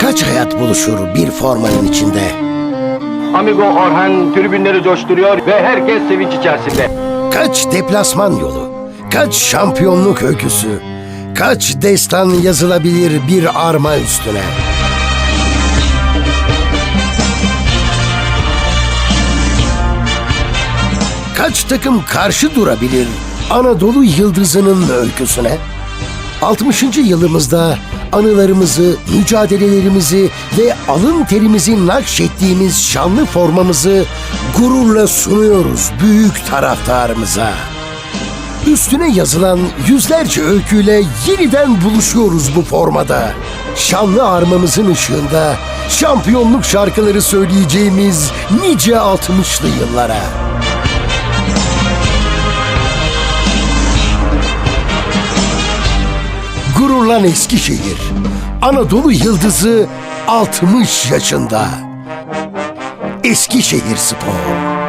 Kaç hayat buluşur bir formanın içinde? Amigo Orhan tribünleri coşturuyor ve herkes sevinç içerisinde. Kaç deplasman yolu? Kaç şampiyonluk öyküsü? Kaç destan yazılabilir bir arma üstüne? Kaç takım karşı durabilir Anadolu Yıldızı'nın öyküsüne? 60. yılımızda anılarımızı, mücadelelerimizi ve alın terimizi nakşettiğimiz şanlı formamızı gururla sunuyoruz büyük taraftarımıza. Üstüne yazılan yüzlerce öyküyle yeniden buluşuyoruz bu formada. Şanlı armamızın ışığında şampiyonluk şarkıları söyleyeceğimiz nice 60'lı yıllara. Gururlan Eskişehir. Anadolu Yıldızı 60 yaşında. Eskişehir Spor.